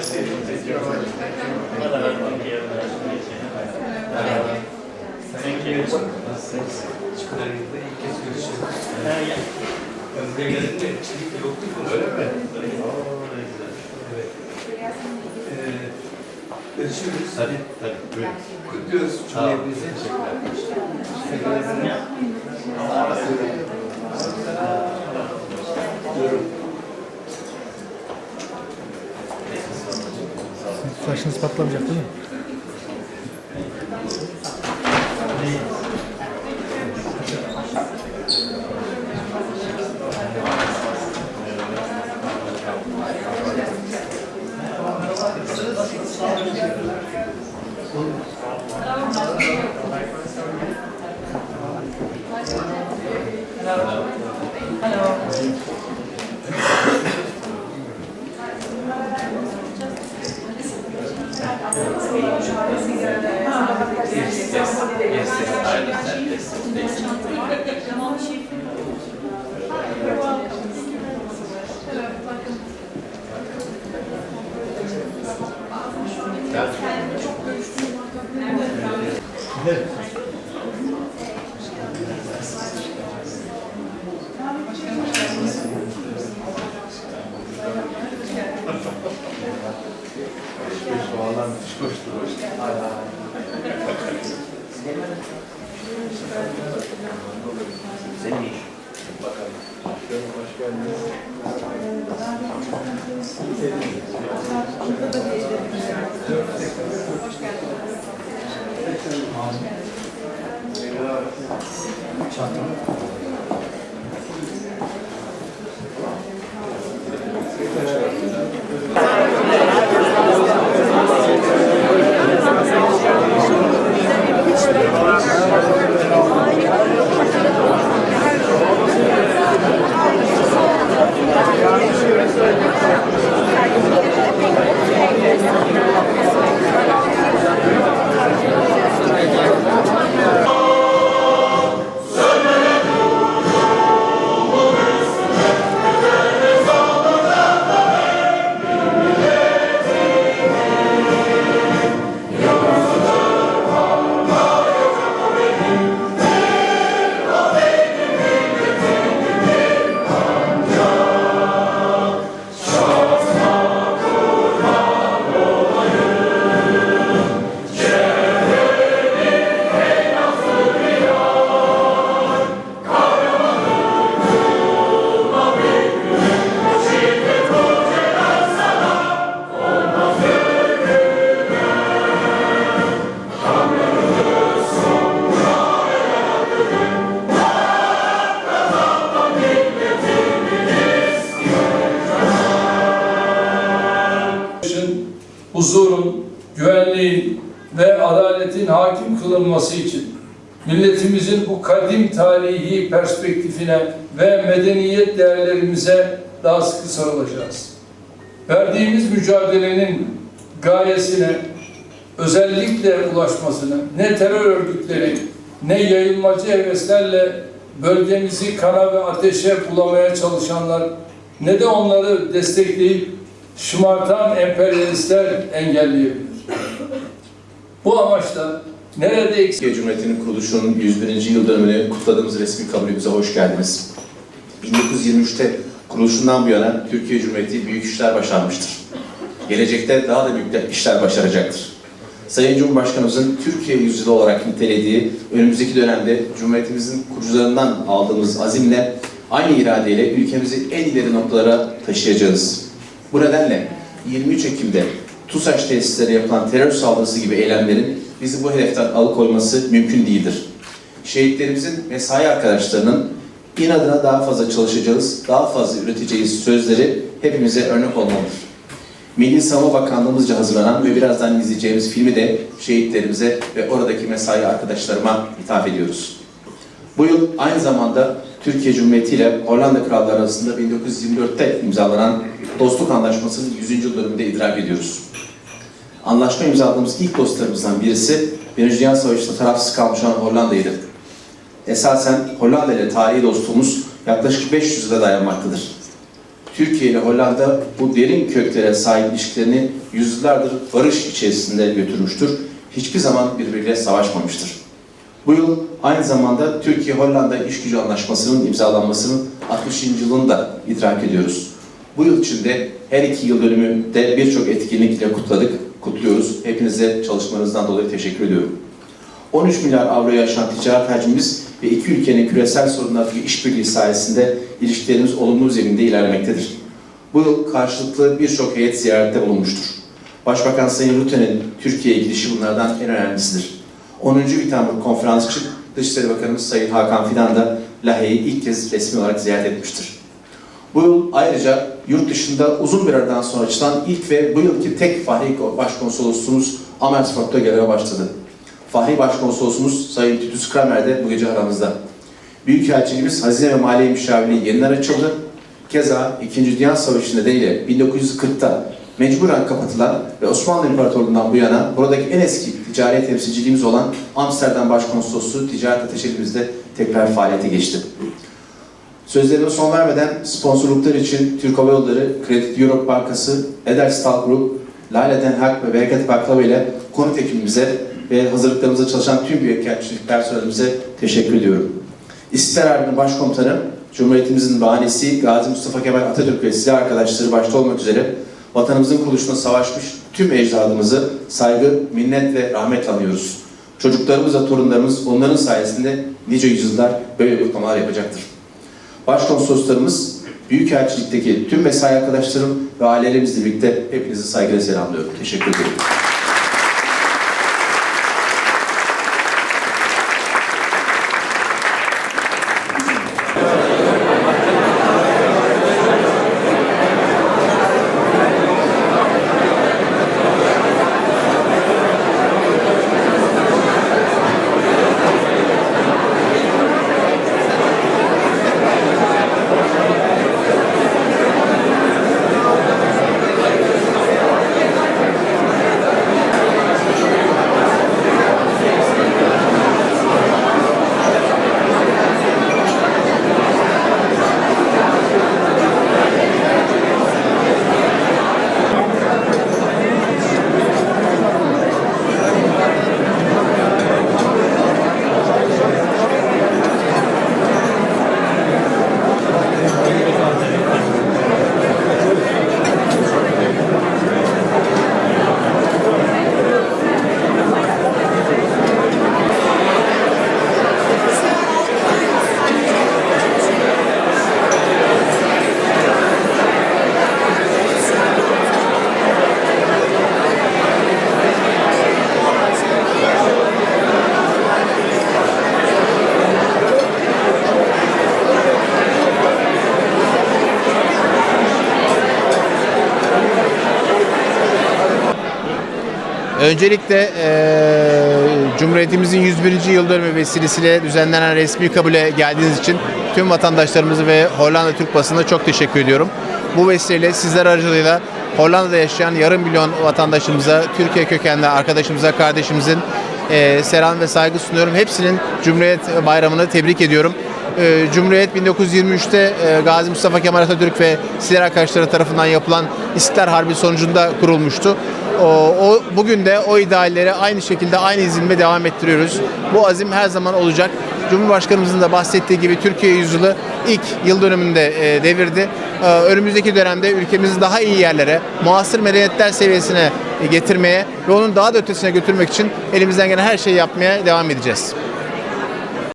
Thank you. Çıkılarıyla ilk kez görüşüyoruz. Ben buraya geldiğimde çelikte yoktu mu? Öyle mi? Evet. Görüşürüz. Tabii, tabii. Buyurun. Kutluyoruz Sağ olun. Cumhuriyetimizi. Flaşınız patlamayacak değil mi? Evet. Soğalan müthiş koşturur. Hala barışın, kılınması için milletimizin bu kadim tarihi perspektifine ve medeniyet değerlerimize daha sıkı sarılacağız. Verdiğimiz mücadelenin gayesine özellikle ulaşmasını ne terör örgütleri ne yayılmacı heveslerle bölgemizi kana ve ateşe bulamaya çalışanlar ne de onları destekleyip şımartan emperyalistler engelleyebilir. Bu amaçla nerede eksik Cumhuriyeti'nin kuruluşunun 101. yıl dönümünü kutladığımız resmi kabulümüze hoş geldiniz. 1923'te kuruluşundan bu yana Türkiye Cumhuriyeti büyük işler başarmıştır. Gelecekte daha da büyük işler başaracaktır. Sayın Cumhurbaşkanımızın Türkiye yüzyılı olarak nitelediği önümüzdeki dönemde Cumhuriyetimizin kurucularından aldığımız azimle aynı iradeyle ülkemizi en ileri noktalara taşıyacağız. Bu nedenle 23 Ekim'de TUSAŞ tesisleri yapılan terör saldırısı gibi eylemlerin bizi bu hedeften alıkoyması mümkün değildir. Şehitlerimizin mesai arkadaşlarının inadına daha fazla çalışacağız, daha fazla üreteceğiz sözleri hepimize örnek olmalıdır. Milli Savunma Bakanlığımızca hazırlanan ve birazdan izleyeceğimiz filmi de şehitlerimize ve oradaki mesai arkadaşlarıma ithaf ediyoruz. Bu yıl aynı zamanda Türkiye Cumhuriyeti ile Hollanda Krallığı arasında 1924'te imzalanan Dostluk Anlaşması'nın 100. yıl dönümünde idrak ediyoruz. Anlaşma imzaladığımız ilk dostlarımızdan birisi Birinci Dünya Savaşı'nda tarafsız kalmış olan Hollanda'ydı. Esasen Hollanda ile tarihi dostluğumuz yaklaşık 500 yıla dayanmaktadır. Türkiye ile Hollanda bu derin köklere sahip ilişkilerini yüzyıllardır barış içerisinde götürmüştür. Hiçbir zaman birbiriyle savaşmamıştır. Bu yıl aynı zamanda Türkiye-Hollanda İş Gücü Anlaşması'nın imzalanmasının 60. yılını da idrak ediyoruz. Bu yıl içinde her iki yıl dönümünde birçok etkinlikle kutladık, kutluyoruz. Hepinize çalışmalarınızdan dolayı teşekkür ediyorum. 13 milyar avroya aşan ticaret hacmimiz ve iki ülkenin küresel sorunlardaki işbirliği sayesinde ilişkilerimiz olumlu zeminde ilerlemektedir. Bu yıl karşılıklı birçok heyet ziyarette bulunmuştur. Başbakan Sayın Rutte'nin Türkiye'ye gidişi bunlardan en önemlisidir. 10. Vitamur konferans için Dışişleri Bakanımız Sayın Hakan Fidan da Lahey'i ilk kez resmi olarak ziyaret etmiştir. Bu yıl ayrıca yurt dışında uzun bir aradan sonra açılan ilk ve bu yılki tek Fahri Başkonsolosluğumuz Amersfoort'ta göreve başladı. Fahri Başkonsolosumuz Sayın Tütüs Kramer de bu gece aramızda. Büyükelçiliğimiz Hazine ve Maliye Müşavirliği yeniden açıldı. Keza 2. Dünya Savaşı nedeniyle 1940'ta mecburen kapatılan ve Osmanlı İmparatorluğu'ndan bu yana buradaki en eski ticari temsilciliğimiz olan Amsterdam Başkonsolosluğu Ticaret Ateşeliğimiz de tekrar faaliyete geçti. Sözlerime son vermeden sponsorluklar için Türk Hava Yolları, Kredi Europe Bankası, Ederstal Group, Lale Den ve Bereket Baklava ile konut ekibimize ve hazırlıklarımızda çalışan tüm büyükelçilik personelimize teşekkür ediyorum. İstiklal Harbi'nin başkomutanı, Cumhuriyetimizin bahanesi Gazi Mustafa Kemal Atatürk ve silah arkadaşları başta olmak üzere vatanımızın kuruluşuna savaşmış tüm ecdadımızı saygı, minnet ve rahmet anıyoruz. Çocuklarımız ve torunlarımız onların sayesinde nice yüzyıllar böyle kutlamalar yapacaktır. Başkonsoloslarımız, Büyükelçilikteki tüm mesai arkadaşlarım ve ailelerimizle birlikte hepinizi saygıyla selamlıyorum. Teşekkür ederim. Öncelikle eee Cumhuriyetimizin 101. yıl dönümü vesilesiyle düzenlenen resmi kabule geldiğiniz için tüm vatandaşlarımızı ve Hollanda Türk basınına çok teşekkür ediyorum. Bu vesileyle sizler aracılığıyla Hollanda'da yaşayan yarım milyon vatandaşımıza, Türkiye kökenli arkadaşımıza, kardeşimizin eee selam ve saygı sunuyorum. Hepsinin Cumhuriyet Bayramı'nı tebrik ediyorum. Eee, Cumhuriyet 1923'te eee, Gazi Mustafa Kemal Atatürk ve silah arkadaşları tarafından yapılan İstiklal Harbi sonucunda kurulmuştu. O, o bugün de o idealleri aynı şekilde aynı izimle devam ettiriyoruz. Bu azim her zaman olacak. Cumhurbaşkanımızın da bahsettiği gibi Türkiye yüzyılı ilk yıl dönümünde e, devirdi. E, önümüzdeki dönemde ülkemizi daha iyi yerlere, muasır medeniyetler seviyesine e, getirmeye ve onun daha da ötesine götürmek için elimizden gelen her şeyi yapmaya devam edeceğiz.